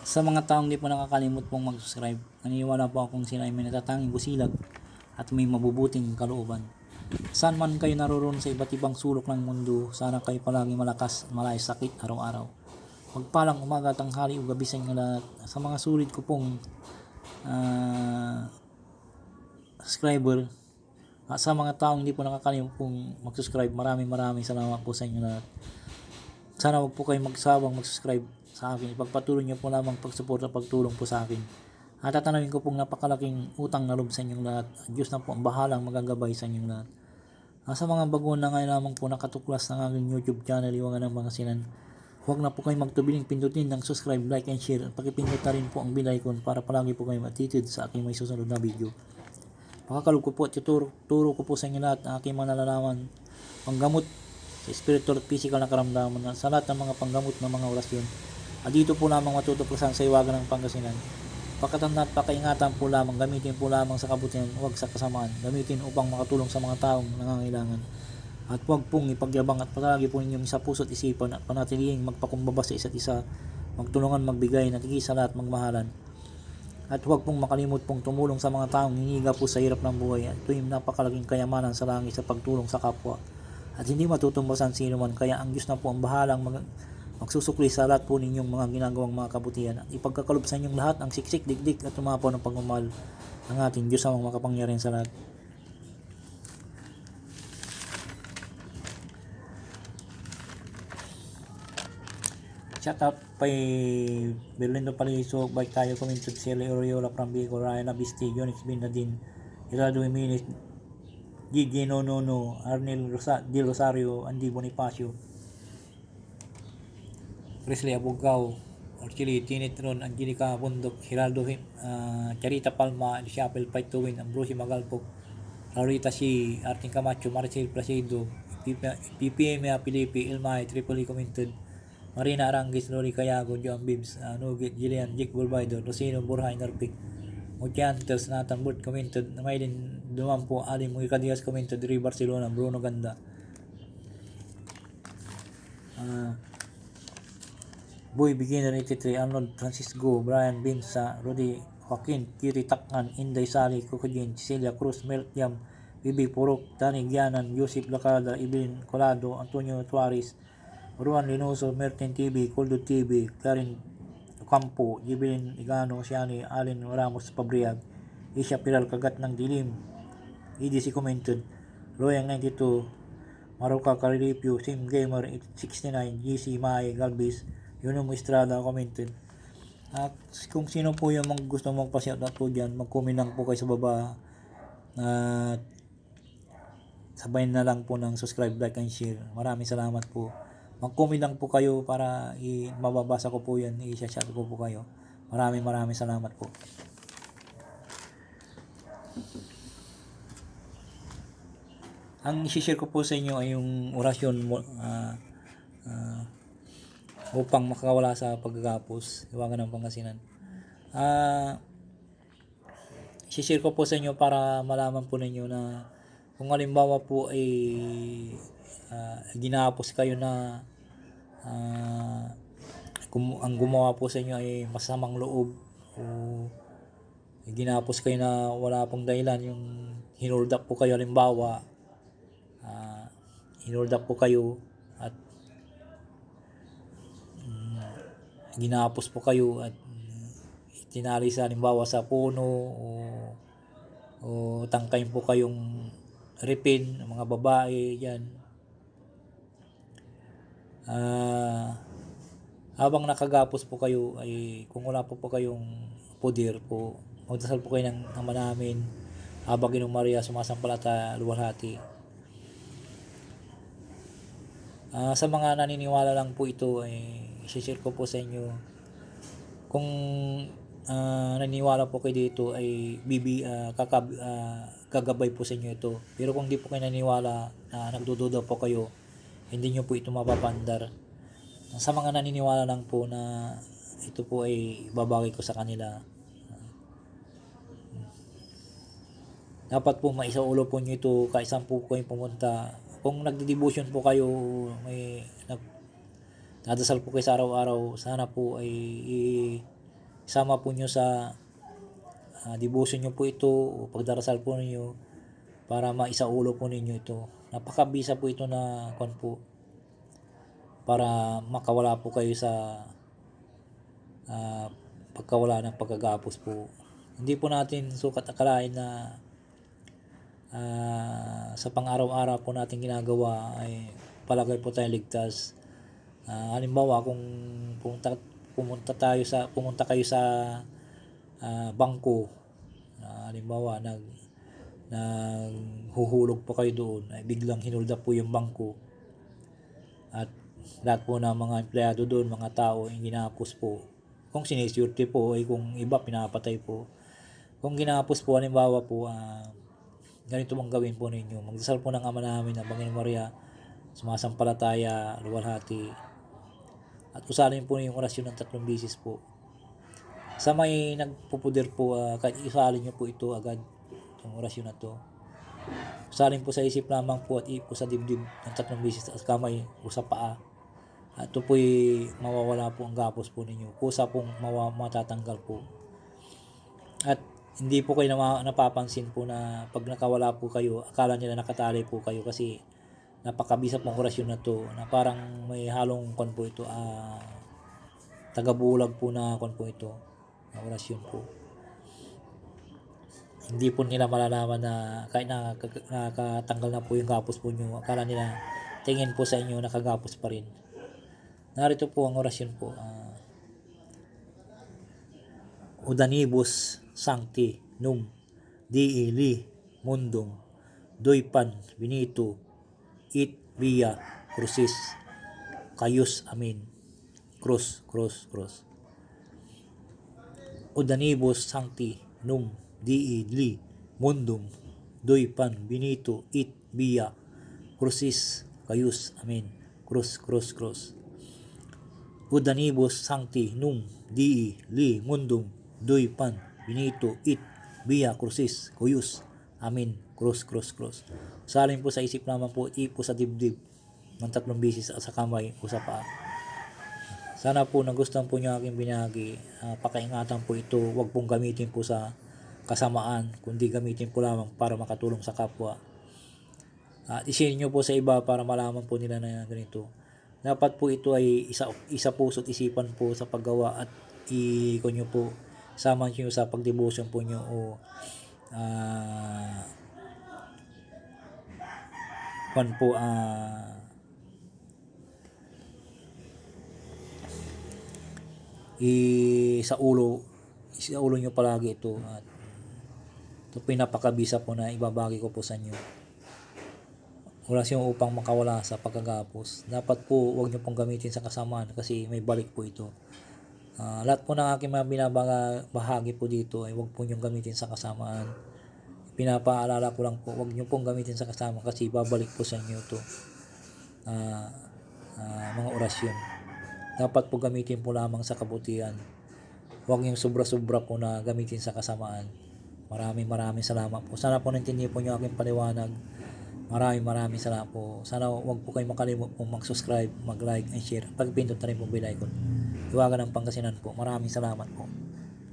Sa mga taong di po nakakalimot pong mag-subscribe, naniniwala po akong sila ay may natatanging busilag at may mabubuting kalooban. Saan man kayo naroon sa iba't ibang sulok ng mundo, sana kayo palagi malakas at malay sakit araw-araw. Magpalang umaga, tanghali o gabi sa inyo lahat. Sa mga sulit ko pong ah, subscriber, at sa mga taong hindi po nakakalimot pong mag-subscribe, maraming maraming salamat po sa inyo lahat. Sana wag po kayo magsawang mag-subscribe sa akin. Ipagpatuloy niyo po lamang pagsuporta at pagtulong po sa akin. At tatanawin ko pong napakalaking utang na loob sa inyong lahat. Diyos na po ang bahalang magagabay sa inyong lahat. Ah, sa mga bago na ngayon lamang po nakatuklas ng aking YouTube channel, Iwangan ng mga sinan. Huwag na po kayo magtubiling pindutin ng subscribe, like, and share. At pakipindot na rin po ang bell icon para palagi po kayo matitid sa aking may susunod na video. Pakakalog ko po at tuturo turo ko po sa inyo lahat ang aking mga nalalaman, panggamot sa spiritual at physical na karamdaman at sa lahat ng mga panggamot ng mga orasyon. At dito po lamang matutuklasan sa iwagan ng Pangasinan. Pakatanda at pakaingatan po lamang, gamitin po lamang sa kabutihan, huwag sa kasamaan. Gamitin upang makatulong sa mga taong nangangailangan. At huwag pong ipagyabang at palagi po ninyong sa puso't isipan at panatilihing magpakumbaba sa isa't isa, magtulungan magbigay, natigis sa lahat magmahalan. At huwag pong makalimot pong tumulong sa mga taong hinihiga po sa hirap ng buhay at yung napakalaking kayamanan sa langit sa pagtulong sa kapwa. At hindi matutumbasan sino man kaya ang Diyos na po ang bahalang mag magsusukli sa lahat po ninyong mga ginagawang mga kabutihan at ipagkakalob sa inyong lahat ang siksik, dikdik at tumapaw ng pagmamahal ng ating Diyos ang makapangyarihan sa lahat. Shout out kay Berlindo Paliso, Bike Tayo, Community Sele, Oriola, Prambico, Ryan Abisti, Jonix Binadin, Gerardo Jimenez, Gigi Nonono, Arnel Rosa, Di Rosario, Andy Bonifacio, Presley Abugao, Orchili, Tinitron, Angelica Bundok, Geraldo uh, Charita Palma, Chapel Fight to Win, Ambrosi Magalpo, Laurita Si, Arting Camacho, Maricel Placido, PPM Pilipi, Ilmay, Tripoli Commented, Marina Arangis, Lori Cayago, John Bibbs, uh, Nugit, Gillian, Jake Bulbaido, Rosino, Burhay, Narpik, Mutiantos, Nathan Burt, commented, Maylin Dumampo, Ali Muica Diaz, commented, Ri Barcelona, Bruno Ganda. Ah, Boy Beginner 83, Arnold Francisco, Brian Binsa, Rudy Joaquin, Kiri Takman, Inday Sali, Kukujin, Cecilia Cruz, Mel Yam, Bibi Purok, Dani Gianan, Yusip Lacada, Ibilin Colado, Antonio Tuaris, Ruan Linoso, Mertin TV, Coldo TV, Karin Campo, Jibilin Igano, Siani, Alin Ramos Pabriag, Isha Piral Kagat ng Dilim, EDC Commented, Loyang 92, Maruka Carilipio, Sim Gamer 69, GC Mai Galbis, Yunum Estrada commented. At kung sino po yung mga gusto mong pa-shoutout po dyan, mag-comment po kayo sa baba. At sabay na lang po ng subscribe, like, and share. Maraming salamat po. Mag-comment po kayo para i- mababasa ko po yan, i-shout ko po kayo. Maraming maraming salamat po. Ang isi-share ko po sa inyo ay yung orasyon ah, ah, upang makawala sa pagkakapos, iwagan ng Pangasinan. Ah, i-share ko po sa inyo para malaman po ninyo na kung halimbawa po ay ah, ginapos kayo na ah, kum- ang gumawa po sa inyo ay masamang loob o ginapos kayo na wala pong dahilan yung hinold up po kayo halimbawa ah, hinold up po kayo at ginapos po kayo at mm, tinali sa halimbawa sa puno o, o tangkayin po kayong ripin ng mga babae yan. Ah habang nakagapos po kayo ay kung wala po po kayong pudir po magdasal po kayo ng ama namin habang Ginong Maria sumasampalata luwalhati Ah, sa mga naniniwala lang po ito ay share ko po sa inyo. Kung ah, naniniwala po kayo dito ay bibi ah, kakab, ah, gagabay po sa inyo ito. Pero kung di po kayo naniniwala na nagdududa po kayo hindi nyo po ito mapapandar. Sa mga naniniwala lang po na ito po ay babagay ko sa kanila. Dapat po maisaulo po nyo ito kaisan po kayong pumunta kung nagdi-devotion po kayo may nag dadasal po kayo sa araw-araw sana po ay isama po nyo sa uh, devotion nyo po ito o pagdarasal po ninyo para maisaulo po ninyo ito. Napakabisa po ito na kon po para makawala po kayo sa uh, pagkawala ng pagkagapos po. Hindi po natin sukat akalain na uh, sa pang-araw-araw po natin ginagawa ay palagay po tayo ligtas. Uh, halimbawa kung pumunta, pumunta tayo sa pumunta kayo sa uh, bangko uh, halimbawa nag naghuhulog po kayo doon ay biglang hinulda po yung bangko. At lahat po ng mga empleyado doon mga tao ay ginapos po. Kung siniswerte po ay kung iba pinapatay po. Kung ginapos po halimbawa po uh, ganito mong gawin po ninyo? Magdasal po ng ama namin na Bangin Maria sumasampalataya luwalhati. At usalin po yung orasyon ng tatlong bisis po. Sa may nagpupuder po uh, kahit isalin nyo po ito agad itong orasyon na to. Usalin po sa isip lamang po at ipo sa dibdib ng tatlong bisis at kamay o sa paa. At ito po'y mawawala po ang gapos po ninyo. Kusa pong mawa, matatanggal po. At hindi po kayo na, napapansin po na pag nakawala po kayo akala nila nakatali po kayo kasi napakabisa pong orasyon na to na parang may halong kon po ito ah, tagabulag po na kon po ito na orasyon po. Hindi po nila malalaman na kahit na nakatanggal na po yung gapos po nyo akala nila tingin po sa inyo nakagapos pa rin. Narito po ang orasyon po ah, Udanibus Sancti Num Diili Mundum Doypan Benito It Via Crucis Kayus Amin. Cross Cross Cross Udanibus Sancti Num Diili Mundum Doypan Benito It Via Crucis Kayus Amin. Cross Cross Cross Udanibus Sancti Num Dii Li Mundum Doy Pan Benito It Via Crucis Cuyus Amin. Cross Cross Cross. Salin po sa isip naman po ipo sa dibdib ng tatlong bisis sa kamay o sa paa. Sana po nagustuhan po niyo aking binagi uh, pakaingatan po ito. Wag pong gamitin po sa kasamaan kundi gamitin po lamang para makatulong sa kapwa. At uh, ishare nyo po sa iba para malaman po nila na ganito. Dapat po ito ay isa, isa puso't isipan po sa paggawa at i-ko nyo po sama nyo sa pagdebosyon po nyo o uh, pan po uh, i sa ulo sa ulo nyo palagi ito at ito pinapakabisa po na ibabagi ko po sa inyo orasyon upang makawala sa pagkagapos. Dapat po wag niyo pong gamitin sa kasamaan kasi may balik po ito. Uh, lahat po ng aking mga binabahagi po dito ay wag po niyong gamitin sa kasamaan. Pinapaalala ko lang po, wag niyo pong gamitin sa kasama kasi babalik po sa inyo ito. Uh, uh, mga orasyon. Dapat po gamitin po lamang sa kabutihan. Huwag yung sobra-sobra po na gamitin sa kasamaan. Maraming maraming salamat po. Sana po naintindihan po niyo aking paliwanag. Maraming maraming salamat po. Sana wag po kayo makalimot po mag-subscribe, mag-like, and share. Pagpindot na rin po bell icon. Iwagan ng Pangasinan po. Maraming salamat po.